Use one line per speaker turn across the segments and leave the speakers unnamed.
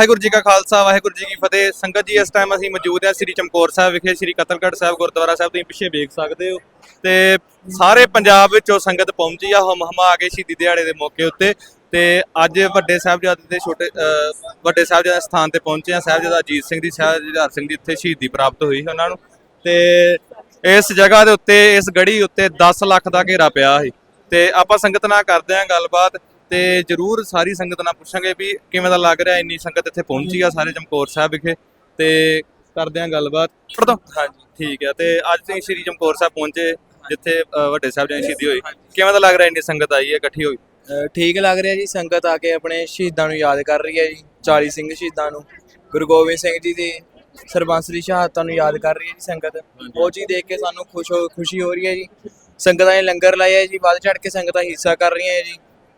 ਵਾਹਿਗੁਰੂ ਜੀ ਕਾ ਖਾਲਸਾ, ਵਾਹਿਗੁਰੂ ਜੀ ਕੀ ਫਤਿਹ। ਸੰਗਤ ਜੀ, ਇਸ ਟਾਈਮ ਅਸੀਂ ਮੌਜੂਦ ਹਾਂ ਸ੍ਰੀ ਚਮਕੌਰ ਸਾਹਿਬ ਵਿਖੇ, ਸ੍ਰੀ ਕਤਲਗੜ੍ਹ ਸਾਹਿਬ, ਗੁਰਦੁਆਰਾ ਸਾਹਿਬ। ਤੁਸੀਂ ਪਿੱਛੇ ਵੇਖ ਸਕਦੇ ਹੋ। ਤੇ ਸਾਰੇ ਪੰਜਾਬ ਵਿੱਚੋਂ ਸੰਗਤ ਪਹੁੰਚੀ ਆ ਹਮ ਹਮਾ ਕੇ ਸ਼ਹੀਦੀ ਦਿਹਾੜੇ ਦੇ ਮੌਕੇ ਉੱਤੇ। ਤੇ ਅੱਜ ਵੱਡੇ ਸਾਹਿਬਜ਼ਾਦੇ ਦੇ ਛੋਟੇ ਵੱਡੇ ਸਾਹਿਬਜ਼ਾਦੇ ਦੇ ਸਥਾਨ ਤੇ ਪਹੁੰਚੇ ਆ ਸਾਹਿਬਜ਼ਾਦਾ ਅਜੀਤ ਸਿੰਘ ਦੀ ਸਾਹਿਬਜ਼ਾਦਾ ਸਿੰਘ ਦੀ ਇੱਥੇ ਸ਼ਹੀਦੀ ਪ੍ਰਾਪਤ ਹੋਈ ਹੈ ਉਹਨਾਂ ਨੂੰ। ਤੇ ਇਸ ਜਗ੍ਹਾ ਦੇ ਉੱਤੇ, ਇਸ ਗੜੀ ਉੱਤੇ 10 ਲੱਖ ਦਾ ਘੇਰਾ ਪਿਆ ਸੀ। ਤੇ ਆਪਾਂ ਸੰਗਤ ਨਾਲ ਕਰਦੇ ਆਂ ਗੱਲਬਾਤ। ਤੇ ਜਰੂਰ ਸਾਰੀ ਸੰਗਤ ਨਾਲ ਪੁੱਛਾਂਗੇ ਵੀ ਕਿਵੇਂ ਦਾ ਲੱਗ ਰਿਹਾ ਇੰਨੀ ਸੰਗਤ ਇੱਥੇ ਪਹੁੰਚੀ ਆ ਸਾਰੇ ਚਮਕੌਰ ਸਾਹਿਬ ਵਿਖੇ ਤੇ ਕਰਦੇ ਆਂ ਗੱਲਬਾਤ। ਪੜਦੋ ਹਾਂਜੀ। ਠੀਕ ਹੈ ਤੇ ਅੱਜ ਤੁਸੀਂ ਸ਼੍ਰੀ ਚਮਕੌਰ ਸਾਹਿਬ ਪਹੁੰਚੇ ਜਿੱਥੇ ਵੱਡੇ ਸਾਹਿਬ ਜੀ ਸ਼ਹੀਦੀ ਹੋਈ ਕਿਵੇਂ ਦਾ ਲੱਗ ਰਿਹਾ ਇੰਨੀ ਸੰਗਤ ਆਈ ਹੈ ਇਕੱਠੀ ਹੋਈ?
ਠੀਕ ਲੱਗ ਰਿਹਾ ਜੀ ਸੰਗਤ ਆ ਕੇ ਆਪਣੇ ਸ਼ਹੀਦਾਂ ਨੂੰ ਯਾਦ ਕਰ ਰਹੀ ਹੈ ਜੀ 40 ਸਿੰਘ ਸ਼ਹੀਦਾਂ ਨੂੰ ਗੁਰੂ ਗੋਬਿੰਦ ਸਿੰਘ ਜੀ ਦੀ ਸਰਬੰਸ ਦੀ ਸ਼ਹਾਦਤਾਂ ਨੂੰ ਯਾਦ ਕਰ ਰਹੀ ਹੈ ਜੀ ਸੰਗਤ। ਉਹ ਚੀਜ਼ ਦੇਖ ਕੇ ਸਾਨੂੰ ਖੁਸ਼ ਹੋ ਖੁਸ਼ੀ ਹੋ ਰਹੀ ਹੈ ਜੀ। ਸੰਗਤਾਂ ਨੇ ਲੰਗਰ ਲਾਇਆ ਜੀ ਵੱਧ ਚੜ ਕੇ ਸੰਗਤਾਂ ਹਿੱਸਾ ਕਰ ਰਹੀਆਂ ਹੈ ਜੀ।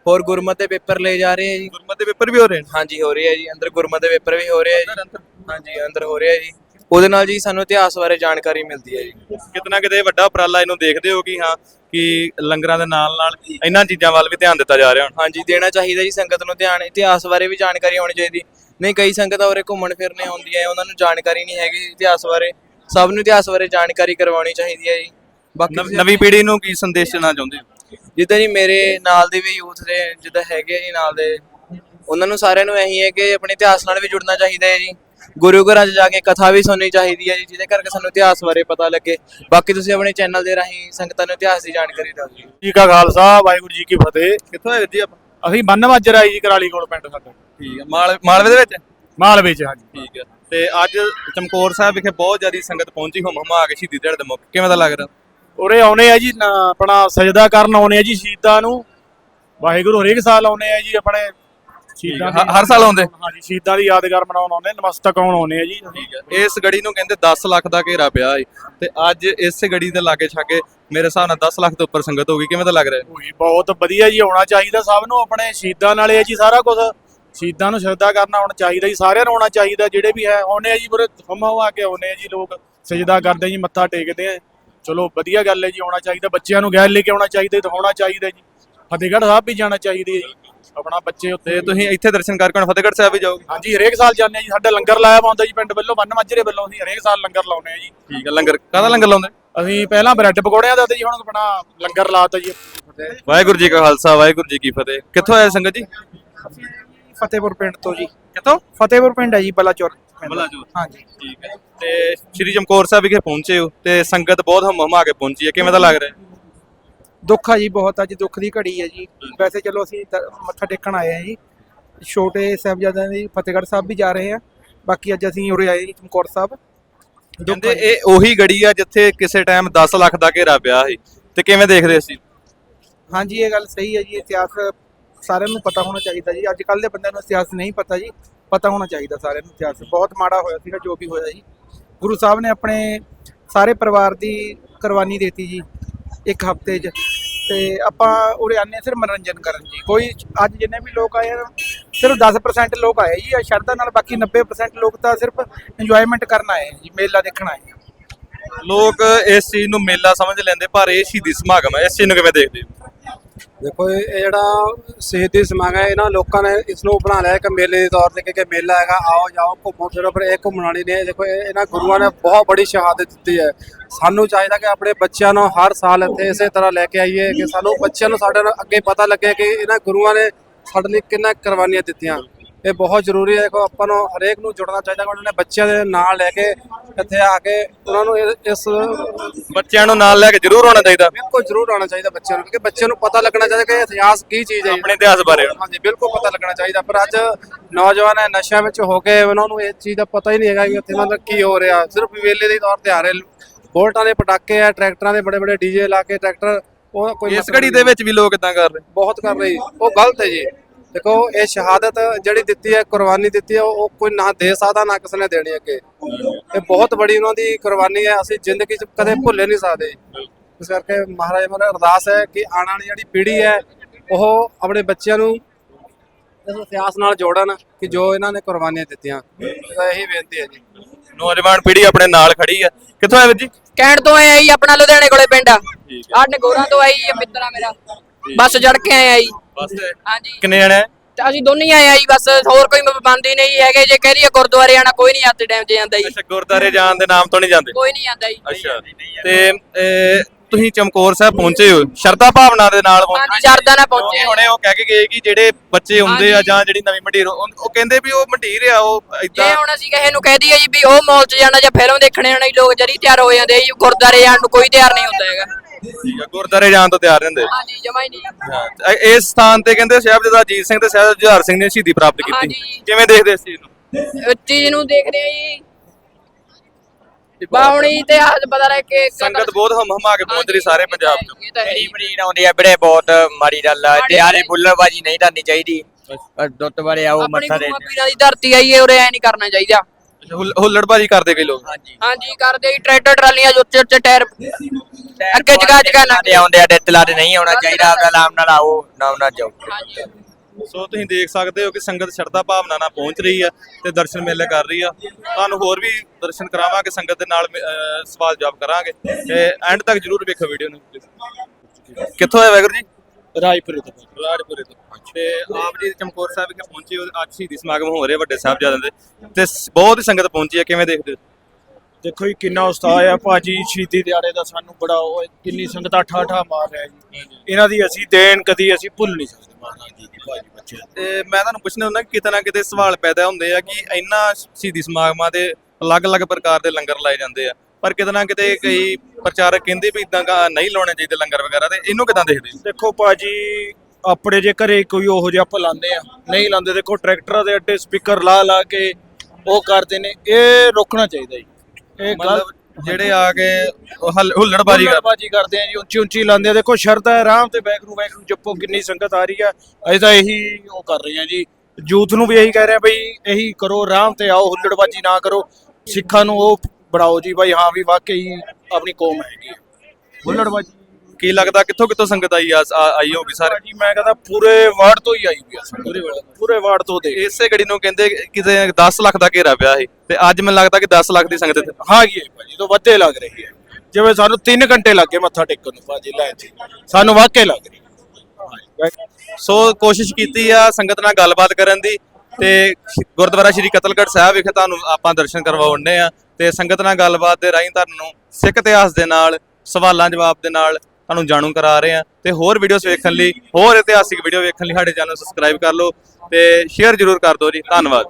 ਹੋਰ ਗੁਰਮਤ ਦੇ ਪੇਪਰ ਲਏ ਜਾ ਰਹੇ ਹੈ ਜੀ।
ਗੁਰਮਤ ਦੇ ਪੇਪਰ ਵੀ ਹੋ ਰਹੇ ਨੇ?
ਹਾਂਜੀ ਹੋ ਰਹੀ ਹੈ ਜੀ। ਅੰਦਰ ਗੁਰਮਤ ਦੇ ਪੇਪਰ ਵੀ ਹੋ ਰਹੇ ਹੈ ਜੀ। ਹਾਂਜੀ ਅੰਦਰ ਹੋ ਰਿਹਾ ਹੈ ਜੀ। ਉਹਦੇ ਨਾਲ ਜੀ ਸਾਨੂੰ ਇਤਿਹਾਸ ਬਾਰੇ ਜਾਣਕਾਰੀ ਮਿਲਦੀ ਹੈ ਜੀ।
ਕਿਤਨਾ ਕਿਤੇ ਵੱਡਾ ਉਪਰਾਲਾ ਇਹਨੂੰ ਦੇਖਦੇ ਹੋ ਕਿ ਹਾਂ ਕਿ ਲੰਗਰਾਂ ਦੇ ਨਾਲ ਨਾਲ ਇਹਨਾਂ ਚੀਜ਼ਾਂ ਵੱਲ ਵੀ ਧਿਆਨ ਦਿੱਤਾ ਜਾ ਰਿਹਾ ਹੁਣ।
ਹਾਂਜੀ ਦੇਣਾ ਚਾਹੀਦਾ ਜੀ ਸੰਗਤ ਨੂੰ ਧਿਆਨ। ਇਤਿਹਾਸ ਬਾਰੇ ਵੀ ਜਾਣਕਾਰੀ ਹੋਣੀ ਚਾਹੀਦੀ। ਨਹੀਂ ਕਈ ਸੰਗਤਾਂ ਉਰੇ ਘੁੰਮਣ ਫਿਰਨੇ ਆਉਂਦੀਆਂ ਉਹਨਾਂ ਨੂੰ ਜਾਣਕਾਰੀ ਨਹੀਂ ਹੈਗੀ ਇਤਿਹਾਸ ਬਾਰੇ। ਸਭ ਨੂੰ ਇਤਿਹਾਸ ਬਾਰੇ ਜਾਣਕਾਰੀ ਕਰਵਾਉਣੀ ਚਾਹੀਦੀ ਹੈ ਜੀ। ਬਾਕੀ
ਨਵ- ਨਵੀਂ ਪੀੜ੍ਹੀ ਨੂੰ ਕੀ ਸੰਦੇਸ਼ ਦੇਣਾ ਚਾਹੁੰਦੇ ਹੋ?
ਜਿੱਦਾਂ ਜੀ ਮੇਰੇ ਨਾਲ ਦੇ ਵੀ ਯੂਥ ਦੇ ਜਿੱਦਾਂ ਹੈਗੇ ਆ ਜੀ ਨਾਲ ਦੇ ਉਹਨਾਂ ਨੂੰ ਸਾਰਿਆਂ ਨੂੰ ਇਹੀ ਹੈ ਕਿ ਆਪਣੇ ਇਤਿਹਾਸ ਨਾਲ ਵੀ ਜੁੜਨਾ ਚਾਹੀਦਾ ਹੈ ਜੀ। ਗੁਰੂ ਘਰਾਂ 'ਚ ਜਾ ਕੇ ਕਥਾ ਵੀ ਸੁਣਨੀ ਚਾਹੀਦੀ ਹੈ ਜੀ ਜਿਹਦੇ ਕਰਕੇ ਸਾਨੂੰ ਇਤਿਹਾਸ ਬਾਰੇ ਪਤਾ ਲੱਗੇ। ਬਾਕੀ ਤੁਸੀਂ ਆਪਣੇ ਚੈਨਲ ਦੇ ਰਾਹੀਂ ਸੰਗਤਾਂ ਨੂੰ ਇਤਿਹਾਸ ਦੀ ਜਾਣਕਾਰੀ ਦਿਓ ਜੀ।
ਜੀ ਕਾ ਖਾਲਸਾ ਵਾਹਿਗੁਰੂ ਜੀ ਕੀ ਫਤਿਹ।
ਕਿੱਥੋਂ ਆਏ ਜੀ ਆਪਾਂ?
ਅਸੀਂ ਬੰਨ ਮਾਜਰਾ ਆਈ ਜੀ ਕਰਾਲੀ ਕੋਲ ਪਿੰਡ ਸਾਡਾ।
ਠੀਕ ਹੈ ਮਾਲ ਮਾਲਵੇ ਦੇ ਵਿੱਚ?
ਮਾਲਵੇ ਚ ਹਾਂਜੀ।
ਠੀਕ ਹੈ ਤੇ ਅੱਜ ਚਮਕੌਰ ਸਾਹਿਬ ਵਿਖੇ ਬਹੁਤ ਜ਼ਿਆਦਾ ਸੰਗਤ ਪਹੁੰਚੀ ਹਮ ਹਮਾ ਕੇ ਸ਼ਹੀਦੀ ਦਿਹਾੜੇ ਦੇ ਮੌਕੇ। ਕਿਵੇਂ ਦਾ ਲੱਗ ਰਿਹਾ?
ਉਰੇ ਆਉਨੇ ਆ ਜੀ ਆਪਣਾ ਸਜਦਾ ਕਰਨ ਆਉਨੇ ਆ ਜੀ ਸ਼ਹੀਦਾਂ ਨੂੰ। ਵਾਹਿਗੁਰੂ ਹਰੇਕ ਸਾਲ ਆਉਨੇ ਆ ਜੀ ਆਪਣੇ ਸ਼ਹੀਦਾਂ
ਹ- ਹਰ ਸਾਲ ਆਉਂਦੇ?
ਹਾਂਜੀ ਸ਼ਹੀਦਾਂ ਦੀ ਯਾਦਗਾਰ ਮਨਾਉਣ ਆਉਨੇ ਨਮਸਤਕ ਆਉਣ ਆਉਨੇ ਆ ਜੀ।
ਹੈ ਇਸ ਗੜੀ ਨੂੰ ਕਹਿੰਦੇ 10 ਲੱਖ ਦਾ ਘੇਰਾ ਪਿਆ ਸੀ ਤੇ ਅੱਜ ਇਸੇ ਗੜੀ ਦੇ ਲਾਗੇ ਛਾਗੇ ਮੇਰੇ ਹਿਸਾਬ ਨਾਲ 10 ਲੱਖ ਤੋਂ ਉੱਪਰ ਸੰਗਤ ਹੋ ਗਈ ਕਿਵੇਂ ਦਾ ਲੱਗ ਰਿਹਾ?
ਬਹੁਤ ਵਧੀਆ ਜੀ ਆਉਣਾ ਚਾਹੀਦਾ ਸਭ ਨੂੰ ਆਪਣੇ ਸ਼ਹੀਦਾਂ ਨਾਲੇ ਆ ਜੀ ਸਾਰਾ ਕੁਝ ਸ਼ਹੀਦਾਂ ਨੂੰ ਸ਼ਰਧਾ ਕਰਨਾ ਆਉਣਾ ਚਾਹੀਦਾ ਜੀ ਸਾਰਿਆਂ ਨੂੰ ਆਉਣਾ ਚਾਹੀਦਾ ਜਿਹੜੇ ਵੀ ਹੈ ਆਉਨੇ ਆ ਜੀ ਪੂਰੇ ਹਮਾ ਕੇ ਆਉਨੇ ਆ ਜੀ ਲੋਕ। ਸਜਦਾ ਕਰਦੇ ਜੀ ਮੱਥਾ ਟੇਕਦੇ ਆ। ਚਲੋ ਵਧੀਆ ਗੱਲ ਹੈ ਜੀ ਆਉਣਾ ਚਾਹੀਦਾ ਬੱਚਿਆਂ ਨੂੰ ਗੈਰ ਲੈ ਕੇ ਆਉਣਾ ਚਾਹੀਦਾ ਦਿਖਾਉਣਾ ਚਾਹੀਦਾ ਜੀ। ਫਤਿਹਗੜ੍ਹ ਸਾਹਿਬ ਵੀ ਜਾਣਾ ਚਾਹੀਦਾ ਜੀ। ਆਪਣਾ ਬੱਚੇ ਉੱਤੇ
ਤੇ ਤੁਸੀਂ ਇੱਥੇ ਦਰਸ਼ਨ ਕਰਕੇ ਹੁਣ ਫਤਿਹਗੜ੍ਹ ਸਾਹਿਬ ਵੀ ਜਾਓਗੇ।
ਹਾਂਜੀ ਹਰੇਕ ਸਾਲ ਜਾਂਦੇ ਆ ਜੀ ਸਾਡਾ ਲੰਗਰ ਲਾਇਆ ਹੁੰਦਾ ਜੀ ਪਿੰਡ ਵੱਲੋਂ ਬੰਨ ਮਾਜਰੇ ਵੱਲੋਂ ਅਸੀਂ ਹਰੇਕ ਸਾਲ ਲੰਗਰ ਲਾਉਨੇ ਆ ਜੀ।
ਠੀਕ ਹੈ ਲੰਗਰ ਕਾਹਦਾ ਲੰਗਰ ਲਾਉਂਦੇ?
ਅਸੀਂ ਪਹਿਲਾਂ ਬ੍ਰੈਡ ਪਕੌੜਿਆਂ ਦਾ ਤੇ ਜੀ ਹੁਣ ਆਪਣਾ ਲੰਗਰ ਲਾਤਾ ਜੀ।
ਵਾਹਿਗੁਰੂ ਜੀ ਕਾ ਖਾਲਸਾ ਵਾਹਿਗੁਰੂ ਜੀ ਕੀ ਫਤਿਹ। ਕਿੱਥੋਂ ਆਏ ਸੰਗਤ ਜੀ?
ਫਤਿਹਪੁਰ ਪਿੰਡ ਤੋਂ ਜੀ।
ਕਿੱਥੋਂ?
ਫਤਿਹਪੁਰ ਪਿੰਡ ਹੈ ਜੀ ਬਲਾਚੌਰ। ਪਿੰਡ।
ਬਲਾਚੌਰ।
ਹਾਂਜੀ।
ਠੀਕ ਹੈ। ਤੇ ਸ਼੍ਰੀ ਚਮਕੌਰ ਸਾਹਿਬ ਵਿਖੇ ਪਹੁੰਚੇ ਹੋ ਤੇ ਸੰਗਤ ਬਹੁਤ ਹਮ ਹਮਾ ਕੇ ਪਹੁੰਚੀ ਹੈ। ਕਿਵੇਂ ਦਾ ਲੱਗ ਰਿਹਾ?
ਦੁੱਖ ਆ ਜੀ ਬਹੁਤ ਅੱਜ ਦੁੱਖ ਦੀ ਘੜੀ ਹੈ ਜੀ। ਵੈਸੇ ਚਲੋ ਅਸੀਂ ਦ- ਮੱਥਾ ਟੇਕਣ ਆਏ ਹਾਂ ਜੀ। ਛੋਟੇ ਸਾਹਿਬਜ਼ਾਦਿਆਂ ਦੀ ਫਤਿਹਗੜ੍ਹ ਸਾਹਿਬ ਵੀ ਜਾ ਰਹੇ ਹਾਂ ਬਾਕੀ ਅੱਜ ਅਸੀਂ ਉਰੇ ਆਏ ਜੀ ਚਮਕੌਰ ਸਾਹਿਬ।
ਕਹਿੰਦੇ ਇਹ ਉਹੀ ਗੜੀ ਆ ਜਿੱਥੇ ਕਿਸੇ ਟਾਈਮ 10 ਲੱਖ ਦਾ ਘੇਰਾ ਪਿਆ ਸੀ। ਤੇ ਕਿਵੇਂ ਦੇਖਦੇ ਸੀ
ਹਾਂਜੀ ਇਹ ਗੱਲ ਸਹੀ ਹੈ ਜੀ। ਇਤਿਹਾਸ ਸਾਰਿਆਂ ਨੂੰ ਪਤਾ ਹੋਣਾ ਚਾਹੀਦਾ ਜੀ। ਅੱਜ ਕੱਲ ਦੇ ਬੰਦਿਆਂ ਨੂੰ ਇਤਿਹਾਸ ਨਹੀਂ ਪਤਾ ਜੀ। ਪਤਾ ਹੋਣਾ ਚਾਹੀਦਾ ਸਾਰਿਆਂ ਨੂੰ ਇਤਿਹਾਸ। ਬਹੁਤ ਮਾੜਾ ਹੋਇਆ ਸੀਗਾ, ਜੋ ਵੀ ਹੋਇਆ ਜੀ। ਗੁਰੂ ਸਾਹਿਬ ਨੇ ਆਪਣੇ ਸਾਰੇ ਪਰਿਵਾਰ ਦੀ ਕੁਰਬਾਨੀ ਦਿੱਤੀ ਜੀ, ਇੱਕ ਹਫ਼ਤੇ 'ਚ। ਤੇ ਆਪਾਂ ਉਰੇ ਆਨੇ ਸਿਰ ਮਨੋਰੰਜਨ ਕਰਨ ਜੀ। ਕੋਈ ਅੱਜ ਜਿੰਨੇ ਵੀ ਲੋਕ ਆਏ ਆ, ਸਿਰਫ 10% ਲੋਕ ਆਏ ਜੀ। ਆ ਸ਼ਰਧਾ ਨਾਲ ਬਾਕੀ 90% ਲੋਕ ਤਾਂ ਸਿਰਫ ਇੰਜੋਇਮੈਂਟ ਕਰਨ ਆਏ ਜੀ, ਮੇਲਾ ਦੇਖਣ ਆਏ
ਲੋਕ ਇਸ ਚੀਜ਼ ਨੂੰ ਮੇਲਾ ਸਮਝ ਲੈਂਦੇ, ਪਰ ਇਹ ਸ਼ਹੀਦੀ ਸਮਾਗਮ ਹੈ। ਇਸ ਚੀਜ਼ ਨੂੰ ਕਿਵੇਂ ਦੇਖਦੇ ਹੋ?
ਦੇਖੋ, ਇਹ ਇਹ ਜਿਹੜਾ ਦੀ ਸਮਾਗਮ ਹੈ, ਇਹਨਾਂ ਲੋਕਾਂ ਨੇ ਇਸ ਨੂੰ ਬਣਾ ਲਿਆ ਇੱਕ ਮੇਲੇ ਦੇ ਤੌਰ ਤੇ ਕਿ ਕਿ ਮੇਲਾ ਹੈਗਾ, ਆਓ ਜਾਓ, ਘੁੰਮੋ ਫਿਰੋ, ਪਰ ਇਹ ਘੁੰਮਣ ਵਾਲੀ ਨੇ ਦੇਖੋ, ਇਹ- ਇਹਨਾਂ ਗੁਰੂਆਂ ਨੇ ਬਹੁਤ ਬੜੀ ਸ਼ਹਾਦਤ ਦਿੱਤੀ ਹੈ। ਸਾਨੂੰ ਚਾਹੀਦਾ ਕਿ ਆਪਣੇ ਬੱਚਿਆਂ ਨੂੰ ਹਰ ਸਾਲ ਇੱਥੇ ਇਸੇ ਤਰ੍ਹਾਂ ਲੈ ਕੇ ਆਈਏ, ਕਿ ਸਾਨੂੰ ਬੱਚਿਆਂ ਨੂੰ ਸਾਡੇ ਨਾਲ ਅੱਗੇ ਪਤਾ ਲੱਗੇ ਕਿ ਇਹਨਾਂ ਗੁਰੂਆਂ ਨੇ ਸਾਡੇ ਲਈ ਕਿੰਨਾ ਕੁਰਬਾਨੀਆਂ ਦਿੱਤੀਆਂ। ਇਹ ਬਹੁਤ ਜ਼ਰੂਰੀ ਹੈ ਦੇਖੋ ਆਪਾਂ ਨੂੰ ਹਰੇਕ ਨੂੰ ਜੁੜਨਾ ਚਾਹੀਦਾ ਕਿ ਉਹਨਾਂ ਨੇ ਬੱਚਿਆਂ ਦੇ ਨਾਲ ਲੈ ਕੇ ਇੱਥੇ ਆ ਕੇ ਉਹਨਾਂ ਨੂੰ ਇਹ- ਇਸ
ਬੱਚਿਆਂ ਨੂੰ ਨਾਲ ਲੈ ਕੇ ਜ਼ਰੂਰ ਆਉਣਾ ਚਾਹੀਦਾ।
ਬਿਲਕੁਲ ਜ਼ਰੂਰ ਆਉਣਾ ਚਾਹੀਦਾ ਬੱਚਿਆਂ ਨੂੰ ਕਿਉਂਕਿ ਬੱਚਿਆਂ ਨੂੰ ਪਤਾ ਲੱਗਣਾ ਚਾਹੀਦਾ ਕਿ ਇਤਿਹਾਸ ਕੀ ਚੀਜ਼ ਹੈ।
ਆਪਣੇ ਇਤਿਹਾਸ ਬਾਰੇ।
ਹਾਂਜੀ ਬਿਲਕੁਲ ਪਤਾ ਲੱਗਣਾ ਚਾਹੀਦਾ ਪਰ ਅੱਜ ਨੌਜਵਾਨ ਹੈ ਨਸ਼ਿਆਂ ਵਿੱਚ ਹੋ ਕੇ ਉਹਨਾਂ ਨੂੰ ਇਹ ਚੀਜ਼ ਦਾ ਪਤਾ ਹੀ ਨਹੀਂ ਹੈਗਾ ਕਿ ਉੱਥੇ ਮਤਲਬ ਕੀ ਹੋ ਰਿਹਾ। ਸਿਰਫ ਵੇਲੇ ਦੇ ਤੌਰ ਤੇ ਆ ਰਹੇ ਬੋਲਟਾਂ ਦੇ ਪਟਾਕੇ ਆ ਟਰੈਕਟਰਾਂ ਦੇ ਬੜੇ ਬੜੇ ਡੀਜੇ ਲਾ ਕੇ ਟਰੈਕਟਰ ਉਹ ਕੋਈ
ਇਸ
ਮਤਲਬ
ਘੜੀ ਦੇ ਵਿੱਚ ਵੀ ਲੋਕ ਇਦਾਂ ਕਰ ਰਹੇ।
ਬਹੁਤ ਕਰ ਰਹੀ ਉਹ ਗਲਤ ਹੈ ਜੀ। ਦੇਖੋ ਇਹ ਸ਼ਹਾਦਤ ਜਿਹੜੀ ਦਿੱਤੀ ਹੈ ਕੁਰਬਾਨੀ ਦਿੱਤੀ ਹੈ ਉਹ ਕੋਈ ਨਾ ਦੇ ਸਕਦਾ ਨਾ ਕਿਸੇ ਨੇ ਦੇਣੀ ਅੱਗੇ। ਇਹ ਬਹੁਤ ਬੜੀ ਉਹਨਾਂ ਦੀ ਕੁਰਬਾਨੀ ਹੈ ਅਸੀਂ ਜ਼ਿੰਦਗੀ 'ਚ ਕਦੇ ਭੁੱਲੇ ਨਹੀਂ ਸਕਦੇ। ਇਸ ਕਰਕੇ ਮਹਾਰਾਜ ਮੋਰੇ ਅਰਦਾਸ ਹੈ ਕਿ ਆਉਣ ਵਾਲੀ ਜਿਹੜੀ ਪੀੜ੍ਹੀ ਹੈ ਉਹ ਆਪਣੇ ਬੱਚਿਆਂ ਨੂੰ ਇਸ ਇਤਿਹਾਸ ਨਾਲ ਜੋੜਨ ਕਿ ਜੋ ਇਹਨਾਂ ਨੇ ਕੁਰਬਾਨੀਆਂ ਦਿੱਤੀਆਂ। ਤਾਂ ਇਹੀ ਬੇਨਤੀ ਹੈ ਜੀ।
ਨੌਜਵਾਨ ਪੀੜ੍ਹੀ ਆਪਣੇ ਨਾਲ ਖੜੀ ਆ ਕਿੱਥੋਂ ਆਏ ਵੀਰ ਜੀ?
ਕੈਂਟ ਤੋਂ ਆਇਆ ਜੀ ਆਪਣਾ ਲੁਧਿਆਣੇ ਕੋਲੇ ਪਿੰਡ। ਆ ਆਹ ਨਗੋਰਾ ਤੋਂ ਆਈ ਇਹ ਮਿੱਤਰਾ ਮੇਰਾ। ਬੱਸ ਚੜ ਕੇ ਆਇਆ ਜੀ
ਬਸ
ਹਾਂਜੀ।
ਕਿੰਨੇ ਜਣੇ ਆ?
ਅਸੀਂ ਦੋਨੇ ਹੀ ਆਏ ਆ ਜੀ ਬਸ ਹੋਰ ਕੋਈ ਪਾਬੰਦੀ ਨਹੀਂ ਹੈਗੇ। ਜੇ ਕਹਿ ਦਈਏ ਗੁਰਦੁਆਰੇ ਆਣਾ ਕੋਈ ਨਹੀਂ ਅੱਜ ਟਾਈਮ 'ਚ ਜਾਂਦਾ ਜੀ।
ਅੱਛਾ ਗੁਰਦਾਰੇ ਜਾਣ ਦੇ ਨਾਮ ਤੋਂ ਨਹੀਂ ਜਾਂਦੇ?
ਕੋਈ ਨਹੀਂ ਜਾਂਦਾ ਜੀ।
ਅੱਛਾ। ਤੇ ਅਹ, ਤੁਸੀਂ ਚਮਕੌਰ ਸਾਹਿਬ ਪਹੁੰਚੇ ਹੋ? ਸ਼ਰਧਾ ਭਾਵਨਾ ਦੇ ਨਾਲ ਪਹੁੰਚੇ
ਹਾਂਜੀ ਸ਼ਰਧਾ ਨਾਲ ਪਹੁੰਚੇ
ਹੁਣੇ ਉਹ ਕਹਿ ਕੇ ਗਏ ਕਿ ਜਿਹੜੇ ਬੱਚੇ ਹੁੰਦੇ ਆ
ਹਾਂਜੀ।
ਜਾਂ ਜਿਹੜੀ ਨਵੀਂ ਮੰਡੀਰ ਉਹ ਕਹਿੰਦੇ ਵੀ ਉਹ ਮੰਡੀਰ ਆ ਉਹ
ਜੇ
ਇਦਾਂ
ਹੁਣ ਅਸੀਂ ਕਿਸੇ ਨੂੰ ਕਹਿ ਦਈਏ ਜੀ ਵੀ ਉਹ ਮਾਲ 'ਚ ਜਾਣਾ ਜਾਂ ਫਿਲਮ ਦੇਖਣੇ ਆਣਾ ਜੀ ਲੋਕ ਜਰੀ ਤਿਆਰ ਹੋ ਜਾਂਦੇ ਆ ਜੀ ਗੁਰਦੁਆਰੇ ਜਾਣ ਨੂੰ ਕੋਈ ਤਿਆਰ ਨਹੀਂ ਹੁੰਦਾ ਹੈਗਾ।
ਗੁਰਦਾਰੇ ਜਾਣ ਤੋਂ ਤਿਆਰ ਰਹਿੰਦੇ
ਹਾਂਜੀ ਜਮਾ ਹੀ ਨਹੀਂ।
ਹਾਂ, ਇਸ ਸਥਾਨ ਤੇ ਕਹਿੰਦੇ ਸਾਹਿਬਜ਼ਾਦਾ ਅਜੀਤ ਸਿੰਘ ਤੇ ਸਾਹਿਬਜ਼ਾਦਾ ਜੁਝਾਰ ਸਿੰਘ ਨੇ ਸ਼ਹੀਦੀ ਪ੍ਰਾਪਤ ਕੀਤੀ।
ਹਾਂਜੀ।
ਕਿਵੇਂ ਦੇਖਦੇ ਇਸ ਚੀਜ਼ ਨੂੰ?
ਇਸ ਚੀਜ਼ ਨੂੰ ਦੇਖਦੇ ਆ ਜੀ। ਬਾਉਣੀ ਤੇ ਅੱਜ ਪਤਾ ਲੱਗ ਕਿ
ਸੰਗਤ ਬਹੁਤ ਹਮ ਹਮਾ ਕੇ ਪਹੁੰਚ ਰਹੀ ਸਾਰੇ ਪੰਜਾਬ ਤੋਂ।
ਇਹ ਤਾਂ ਹੈ
ਬੜੀ
ਜੀ।
ਬਰੀਡ ਆਉਂਦੀ ਆ ਵੀਰੇ ਬਹੁਤ ਮਾੜੀ ਗੱਲ ਆ। ਤੇ ਆਰੇ। ਬੁੱਲਰਬਾਜੀ ਨਹੀਂ ਕਰਨੀ ਚਾਹੀਦੀ। ਪਰ ਦੁੱਤ ਵਾਲੇ ਆਓ
ਆਪਣੀ
ਮੱਥਾ
ਗੁਰੂਆਂ
ਦੇ
ਪੀਰਾਂ ਦੀ ਧਰਤੀ ਆਈ ਹੈ ਉਰੇ ਐ ਨਹੀਂ ਕਰਨਾ ਚਾਹੀਦਾ।
ਹੁੱਲ- ਹੁੱਲੜਬਾਜ਼ੀ ਕਰਦੇ ਕਈ ਲੋਕ?
ਹਾਂਜੀ।
ਹਾਂਜੀ ਕਰਦੇ ਜੀ ਟਰੈਕਟਰ ਟਰਾਲੀਆਂ ਉੱਚੇ ਉੱਚੇ ਟਾਇਰ ਅੱਗੇ ਜਗਾ ਜਗਾ
ਦੇ ਆਉਂਦੇ ਆ ਡਿੱਤ ਲਾ ਤੇ ਨਹੀਂ ਆਉਣਾ ਚਾਹੀਦਾ ਆਪਦਾ ਆਰਾਮ ਨਾਲ ਆਓ ਨਾਮ ਨਾਲ ਜਾਓ।
ਸੋ ਤੁਸੀਂ ਦੇਖ ਸਕਦੇ ਹੋ ਕਿ ਸੰਗਤ ਸ਼ਰਧਾ ਭਾਵਨਾ ਨਾਲ ਪਹੁੰਚ ਰਹੀ ਆ ਤੇ ਦਰਸ਼ਨ ਮੇਲੇ ਕਰ ਰਹੀ ਆ। ਤੁਹਾਨੂੰ ਹੋਰ ਵੀ ਦਰਸ਼ਨ ਕਰਾਵਾਂਗੇ ਸੰਗਤ ਦੇ ਨਾਲ ਅਹ, ਸਵਾਲ ਜਵਾਬ ਕਰਾਂਗੇ। ਤੇ ਐਂਡ ਤੱਕ ਜਰੂਰ ਵੇਖੋ ਵੀਡੀਓ ਨੂੰ ਕਿੱਥੋਂ ਆਏ ਵਾਹਿਗੁਰੂ ਜੀ?
ਰਾਜਪੁਰੇ ਤੋਂ।
ਰਾਜਪੁਰੇ ਤੋਂ। ਤੇ ਆਪ ਜੀ ਚਮਕੌਰ ਸਾਹਿਬ ਵਿਖੇ ਪਹੁੰਚੇ ਹੋ ਅੱਜ ਸ਼ਹੀਦੀ ਸਮਾਗਮ ਹੋ ਰਹੇ ਵੱਡੇ ਸਾਹਿਬਜ਼ਾਦਿਆਂ ਦੇ। ਤੇ ਸ- ਬਹੁਤ ਹੀ ਸੰਗਤ ਪਹੁੰਚੀ ਹੈ ਕਿਵੇਂ ਦੇਖਦੇ ਹੋ?
ਦੇਖੋ ਜੀ ਕਿੰਨਾ ਉਸਤਾਹ ਆ। ਭਾਜੀ ਸ਼ਹੀਦੀ ਦਿਹਾੜੇ ਦਾ ਸਾਨੂੰ ਬੜਾ ਉਹ ਹੈ, ਕਿੰਨੀ ਸੰਗਤਾਂ ਠਾ ਠਾ ਮਾਰ ਰਿਹਾ ਜੀ। ਇਹਨਾਂ ਦੀ ਅਸੀਂ ਦੇਣ ਕਦੀ ਅਸੀਂ ਭੁੱਲ ਨਹੀਂ ਸਕਦੇ ਮਹਾਰਾਜ ਜੀ ਦੀ ਭਾਜੀ ਬੱਚੇ
ਤੇ ਮੈਂ ਤੁਹਾਨੂੰ ਪੁੱਛਣਾ ਹੁੰਦਾ ਕਿ ਕਿਤੇ ਨਾ ਕਿਤੇ ਸਵਾਲ ਪੈਦਾ ਹੁੰਦੇ ਆ ਕਿ ਇੰਨਾ ਸ਼ਹੀਦੀ ਸਮਾਗਮਾਂ ਦੇ ਅਲੱਗ-ਅਲੱਗ ਪ੍ਰਕਾਰ ਦੇ ਲੰਗਰ ਲਾਏ ਜਾਂਦੇ ਆ ਪਰ ਕਿਤੇ ਨਾ ਕਿਤੇ ਕਈ ਪ੍ਰਚਾਰਕ ਕਹਿੰਦੇ ਵੀ ਇਦਾਂ ਨਹੀਂ ਲਾਉਣੇ ਚਾਹੀਦੇ ਲੰਗਰ ਵਗੈਰਾ ਤੇ ਇਹਨੂੰ ਕਿਦਾਂ ਦੇਖਦੇ ਹੋ?
ਦੇਖੋ ਭਾਜੀ ਆਪਣੇ ਜੇ ਘਰੇ ਕੋਈ ਉਹੋ ਜਿਹਾ ਆਪਾਂ ਲਾਉਂਦੇ ਆ ਨਹੀਂ ਲਾਉਂਦੇ ਦੇਖੋ ਟਰੈਕਟਰਾਂ ਦੇ ਅੱਡੇ ਸਪੀਕਰ ਲਾ ਲਾ ਕੇ ਉਹ ਕਰਦੇ ਨੇ ਇਹ ਰੋਕਣਾ ਚਾਹੀਦਾ ਜੀ। ਇਹ ਗੱਲ
ਮਤਲਬ ਜਿਹੜੇ ਆ ਕੇ ਹੁੱਲੜਬਾਜ਼ੀ ਕਰ
ਬਾਜੀ ਕਰਦੇ। ਆ ਜੀ ਉੱਚੀ ਉੱਚੀ ਲਾਉਂਦੇ ਆ। ਦੇਖੋ ਸ਼ਰਧਾ ਹੈ ਆਰਾਮ ਤੇ ਬੈਗਰੂ ਬੈਗਰੂ ਜੱਪੋ ਕਿੰਨੀ ਸੰਗਤ ਆ ਰਹੀ ਆ ਅਸੀਂ ਤਾਂ ਇਹੀ ਉਹ ਕਰ ਰਹੇ ਆ ਜੀ। ਯੂਥ ਨੂੰ ਵੀ ਇਹੀ ਕਹਿ ਰਹੇ ਆ ਬਈ ਇਹੀ ਕਰੋ ਆਰਾਮ ਤੇ ਆਓ ਹੁੱਲੜਬਾਜੀ ਨਾ ਕਰੋ। ਸਿੱਖਾਂ ਨੂੰ ਉਹ ਬਣਾਓ ਜੀ ਬਈ ਹਾਂ ਵੀ ਵਾਕਈ ਆਪਣੀ ਕੌਮ ਹੈਗੀ ਆ। ਹੁੱਲੜਬਾਜੀ
ਕੀ ਲੱਗਦਾ ਕਿੱਥੋਂ ਕਿੱਥੋਂ ਸੰਗਤ ਆਈ ਆ ਆ- ਆਈ ਹੋਗੀ ਸਾਰੇ?
ਜੀ ਮੈਂ ਕਹਿੰਦਾ ਪੂਰੇ ਵਾਰਡ ਤੋਂ ਹੀ ਆਈ ਵੀ ਆ ਪੂਰੇ ਪੂਰੇ ਵਾਰਡ ਤੋਂ ਦੇ
ਇਸੇ ਗੜੀ ਨੂੰ ਕਹਿੰਦੇ ਕਿਤੇ 10 ਲੱਖ ਦਾ ਘੇਰਾ ਪਿਆ ਸੀ ਤੇ ਅੱਜ ਮੈਨੂੰ ਲੱਗਦਾ ਕਿ 10 ਲੱਖ ਦੀ ਸੰਗਤ ਇੱਥੇ
ਹਾਂ ਜੀ ਭਾਜੀ ਤੋਂ ਵੱਧੇ ਲੱਗ ਰਹੀ ਹੈ। ਜਿਵੇਂ ਸਾਨੂੰ 3 ਘੰਟੇ ਲੱਗੇ ਮੱਥਾ ਟੇਕਣ ਨੂੰ ਭਾਜੀ ਲੈ ਜੀ। ਸਾਨੂੰ ਵਾਕਈ ਲੱਗ ਰਹੀ ਹੈ।
ਸੋ ਕੋਸ਼ਿਸ਼ ਕੀਤੀ ਆ ਸੰਗਤ ਨਾਲ ਗੱਲਬਾਤ ਕਰਨ ਦੀ ਤੇ ਗੁਰਦੁਆਰਾ ਸ਼੍ਰੀ ਕਤਲਗੜ੍ਹ ਸਾਹਿਬ ਵਿਖੇ ਤੁਹਾਨੂੰ ਆਪਾਂ ਦਰਸ਼ਨ ਕਰਵਾਉਣੇ ਆ ਤੇ ਸੰਗਤ ਨਾਲ ਗੱਲਬਾਤ ਦੇ ਰਾਹੀਂ ਤੁਹਾਨੂੰ ਸਿੱਖ ਇਤਿਹਾਸ ਦੇ ਨਾਲ ਸਵਾਲਾਂ ਜਵਾਬ ਦੇ ਨਾਲ ਤੁਹਾਨੂੰ ਜਾਣੂ ਕਰਾ ਰਹੇ ਆ ਤੇ ਹੋਰ ਵੀਡੀਓਜ਼ ਵੇਖਣ ਲਈ, ਹੋਰ ਇਤਿਹਾਸਿਕ ਵੀਡੀਓ ਵੇਖਣ ਲਈ ਸਾਡੇ ਚੈਨਲ ਨੂੰ ਸਬਸਕ੍ਰਾਈਬ ਕਰ ਲਓ ਤੇ ਸ਼ੇਅਰ ਜ਼ਰੂਰ ਕਰ ਦਿਓ ਜੀ, ਧੰਨਵਾਦ।